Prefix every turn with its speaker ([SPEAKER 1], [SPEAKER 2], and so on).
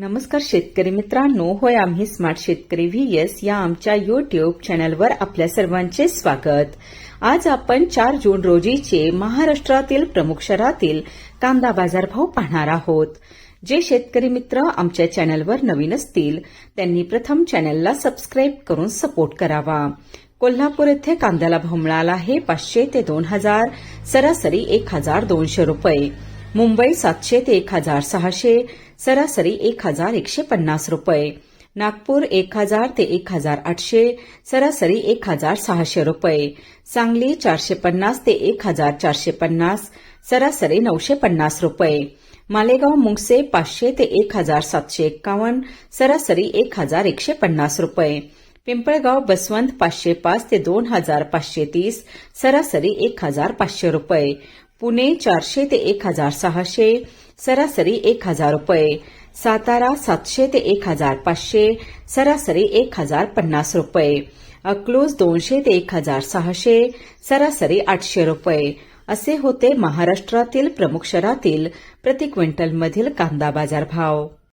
[SPEAKER 1] नमस्कार शेतकरी मित्रांनो होय आम्ही स्मार्ट शेतकरी व्ही एस या आमच्या युट्यूब चॅनलवर आपल्या सर्वांचे स्वागत. आज आपण चार जून रोजीचे महाराष्ट्रातील प्रमुख शहरातील कांदा बाजारभाव पाहणार आहोत. जे शेतकरी मित्र आमच्या चॅनलवर नवीन असतील त्यांनी प्रथम चॅनलला सबस्क्राईब करून सपोर्ट करावा. कोल्हापूर येथे कांद्याला भाव मिळाला आहे पाचशे ते दोन हजार सरासरी एक हजार दोनशे रुपये. मुंबई सातशे ते एक हजार सहाशे सरासरी एक हजार एकशे पन्नास रुपये. नागपूर एक हजार ते एक हजार आठशे सरासरी एक हजार सहाशे रुपये. सांगली चारशे पन्नास ते एक हजार चारशे पन्नास सरासरी नऊशे पन्नास रुपये. मालेगाव मुंगसे पाचशे ते एक हजार सातशे एक्कावन्न सरासरी एक हजार एकशे पन्नास रुपये. पिंपळगाव बसवंत पाचशे पाच ते दोन हजार पाचशे तीस सरासरी एक हजार पाचशे रुपये. पुणे चारशे ते एक हजार सहाशे सरासरी एक हजार रुपये सातारा सातशे ते एक हजार पाचशे सरासरी एक हजार पन्नास रुपये अकलूज दोनशे ते एक हजार सहाशे सरासरी आठशे रुपये. असे होते महाराष्ट्रातील प्रमुख शहरातील प्रति क्विंटलमधील कांदा बाजार भाव